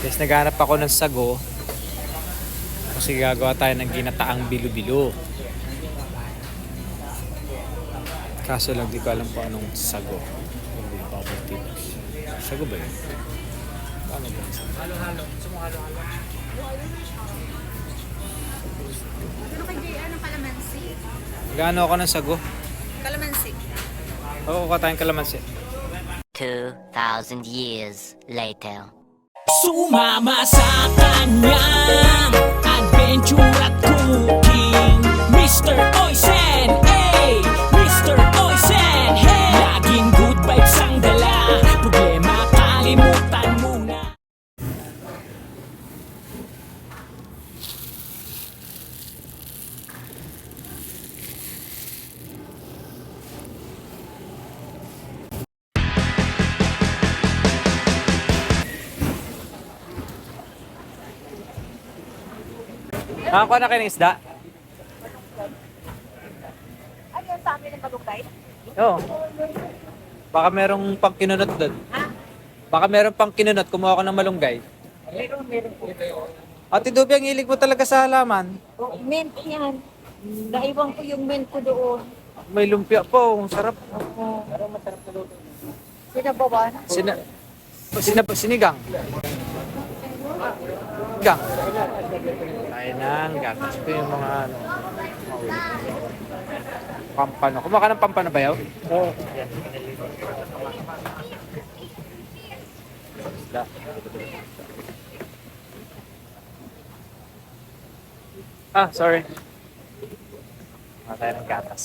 Guys, naghanap ako ng sago. Kasi gagawa tayo ng ginataang bilo-bilo. Kaso lang di ko alam kung anong sago. Hindi, bubble tea. Sago ba yun? Paano ba? yun? Halo-halo. Gusto mo halo-halo? Ano kay JR ng kalamansi? Gaano ako ng sago? Kalamansi. Ako kuha tayong kalamansi. 2,000 years later. Sumama sa kanyang adventure at cooking Mr. Oisen, hey! Mr. Oisen, Nakakuha na kayo ng isda? Ano yung sa amin ng malunggay? Oo. Baka merong pang kinunot doon. Baka merong pang kinunot, kumuha ko ng malunggay. Meron, meron po. Ate Dubi, ang hilig mo talaga sa halaman. Oh, mint yan. Naiwan ko yung mint ko doon. May lumpia po, ang sarap. Oo. Sinabawan? Sina, sina, sinigang. Gang. Ay nang gatas. Ito yung mga ano. Pampano. Kumaka ng pampano ba yaw? Oo. Isda. Ah, sorry. Mga tayo ng gatas.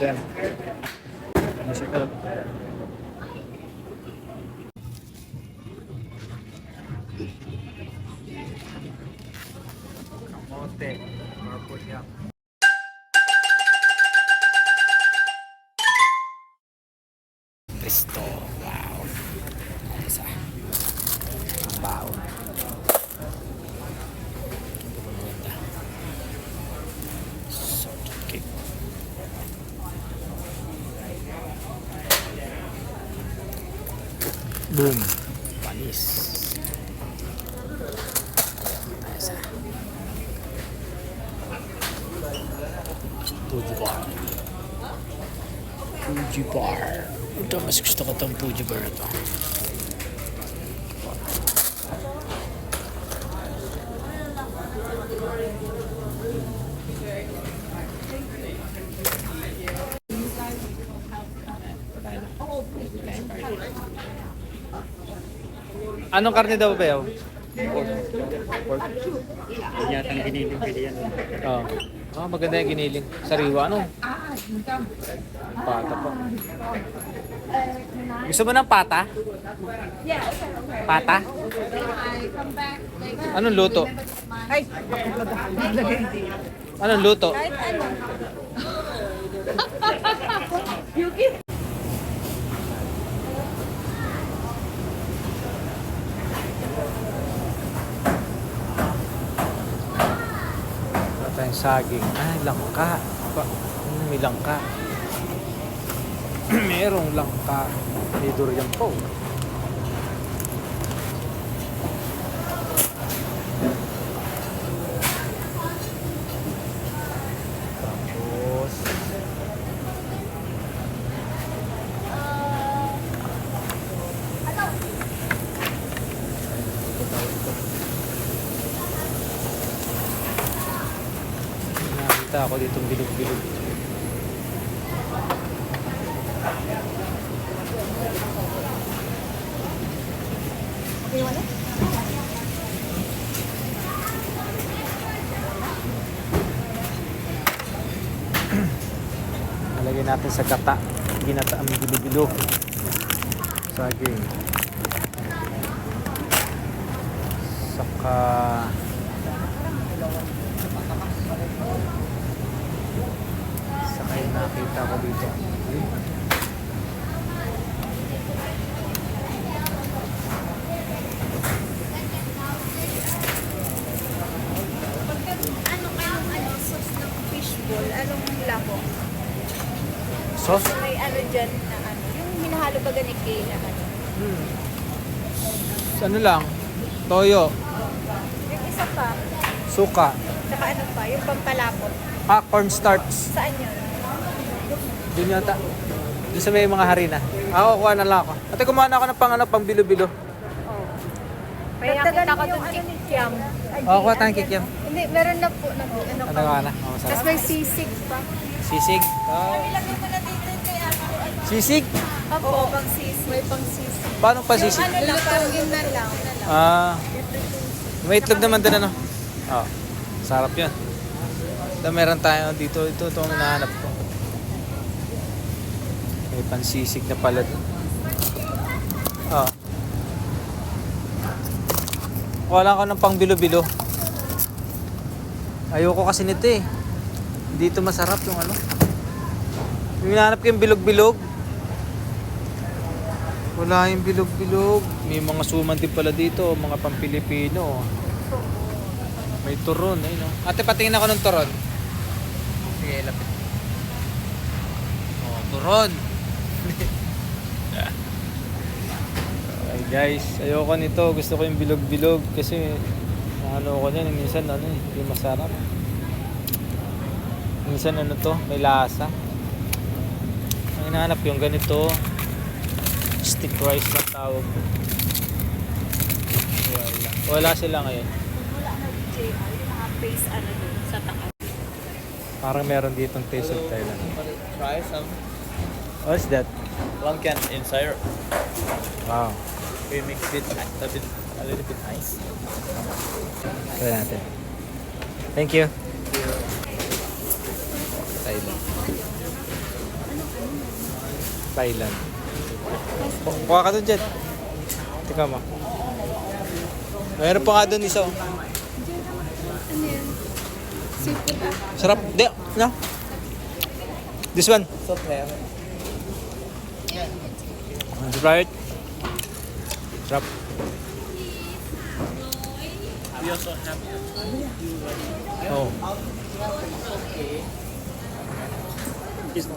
xem mình sẽ thơm Thank you. Boom. Panis. Isa. Fuji bar. Fuji bar. Ito, mas gusto ko itong Fuji bar ito. Anong karne daw ba yaw? Pork. Yan yata ang giniling pili yan. Oo. Ah, maganda yung giniling. Sariwa, ano? Pata pa. Gusto mo ng pata? Pata? Anong luto? Ay, Anong luto? kahit ano. Wala tayong saging. Ah, langka. Ba, hmm, may langka. Merong langka. May durian po. Tapos, nakita ako ditong bilog-bilog. Nalagay natin sa gata. Ginata ang bilo-bilo. Saging. Saka... Saka nakita ko dito. Ano ano, sauce? Sauce? May ano dyan na ano, yung hinahalo ba ganit kay na ano? Hmm. Ano lang? Toyo. Yung isa pa, Suka. saka ano pa, yung pampalapot. Ah, cornstarch. Saan yun? Doon yata. Doon sa may mga harina. Ako, kuha na lang ako. Ate, kumuha na ako ng pang, ano, pang bilo-bilo. May nakita ko dun kikiam. Oo, kuha tayong kikiam. Hindi, meron na po. Nag, ano Ano ka na? Oh, Tapos masarap. may sisig pa. Sisig. Oh. Na. Sisig? Opo, pang sisig. May pang sisig. Paano pa sisig? Ano lang, tawagin na lang. Na. Ah. may itlog naman din ano. Oh. Sarap 'yan. Da meron tayo dito. Ito ito ang hinahanap ko. May pansisig na pala doon. Oh. Wala ko ng pang bilo-bilo. Ayoko kasi nito eh. Dito masarap yung ano. Yung hinahanap ko yung bilog-bilog. Wala yung bilog-bilog. May mga suman din pala dito, mga pang-Pilipino. May turon, eh, no? Ate, patingin ako ng turon. Sige, lapit. Oh, turon. Okay, guys. Ayoko nito. Gusto ko yung bilog-bilog kasi ano ko niyan, minsan ano, eh, hindi masarap. Minsan ano to, may lasa. Ang hinahanap yung ganito, stick rice na tawag ko. Wala. Wala sila ngayon. Wala na JR, yung mga face ano dun, sa taas. Parang meron ditong taste of Thailand. Try some What's that? luncheon in syrup. Wow. We mix it a bit, a little bit ice. Try natin. Thank you. Thailand. Thailand. Buka ka doon, Jet. Tika mo. Meron pa nga doon isa. oh. Ano yan? Seafood ah. Sarap. Di, no? This one. So fair. It? Sarap. We also have Oh. it's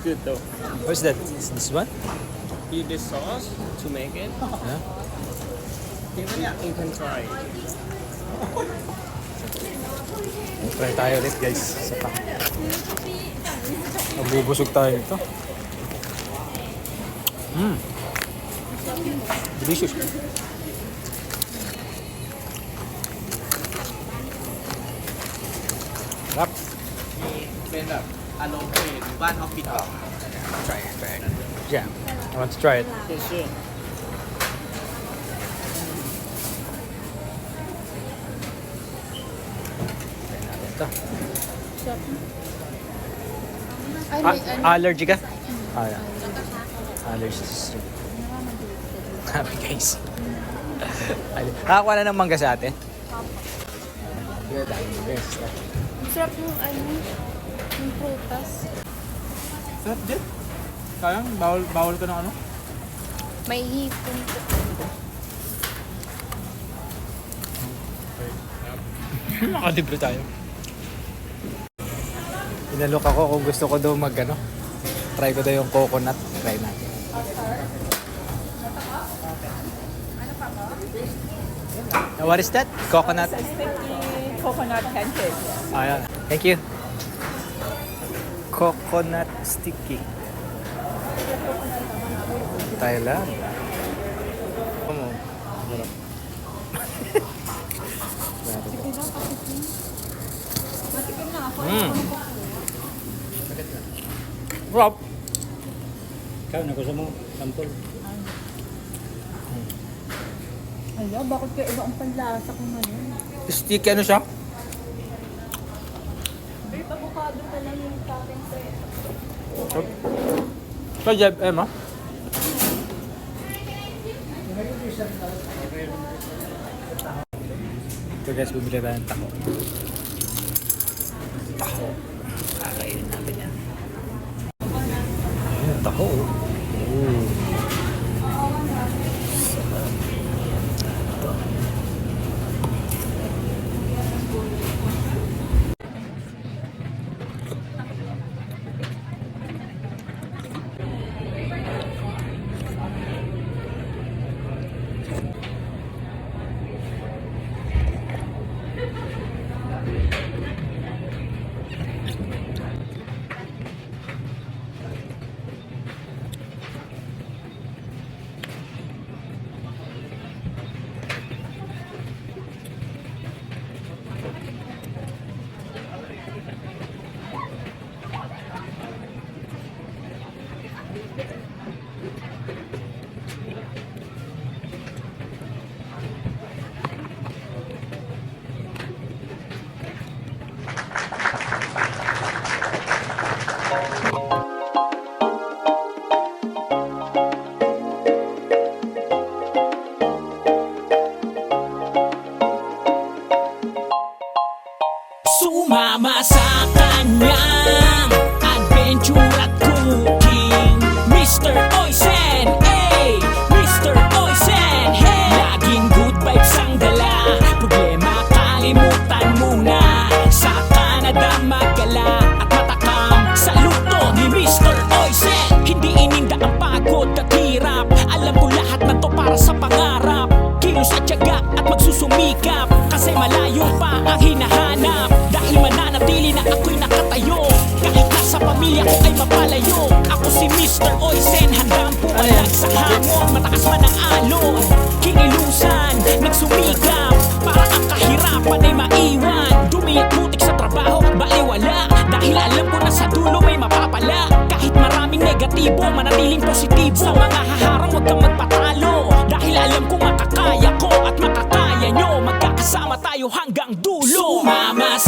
good though. What's that? Is this one? Use this sauce to make it. Yeah. You, can try. Try tayo ulit guys. Sa pa. Mabubusog tayo nito. Mmm. Delicious. Sarap. เป็นแบบอารมณ์เป็นบ้านเขาปิดออก Try it, try it. Yeah, I want to try it. เชื่อ Try natin ito. Ay, Ah, may ano. allergy ka? Ah, yeah. Allergy Happy guys. Nakakuha na ng mangga sa. Ang sarap yung ano, yung prutas. Sarap din. Kaya, bawal, bawal ka ng ano? May hipon po. Nakalibre tayo. Inalok ako kung gusto ko daw mag ano. Try ko daw yung coconut. Try natin. What is that? Coconut? coconut pancake. Ayan. Thank you. Coconut sticky. Thailand. Ano? Sarap. Meron. Mm. Rob. Ikaw, nagusto mo, sampol. Ala, bakit kaya iba ang panlasa ko ngayon? Sticky ano siya? Babe, avocado pa lang yung sa akin sa'yo. So, Jeb, Emma? So guys, bumili tayo ng taho. Taho. Kakainin natin yan. Ayun, taho. Malayo pa ang hinahanap. Dahil mananatili na ako'y nakatayo. Kahit nasa pamilya ko ay mapalayo. Ako si Mr. Oisen Handang pumalag sa hamon. Matakas man ang alon Kinilusan, nagsumikap. Para ang kahirapan ay maiwan. Dumi at sa trabaho, baliwala Dahil alam ko na sa dulo may mapapala. Kahit maraming negatibo, manatiling positibo. Sa mga haharang huwag kang magpatalo. Dahil alam ko 还有汉港渡路。妈妈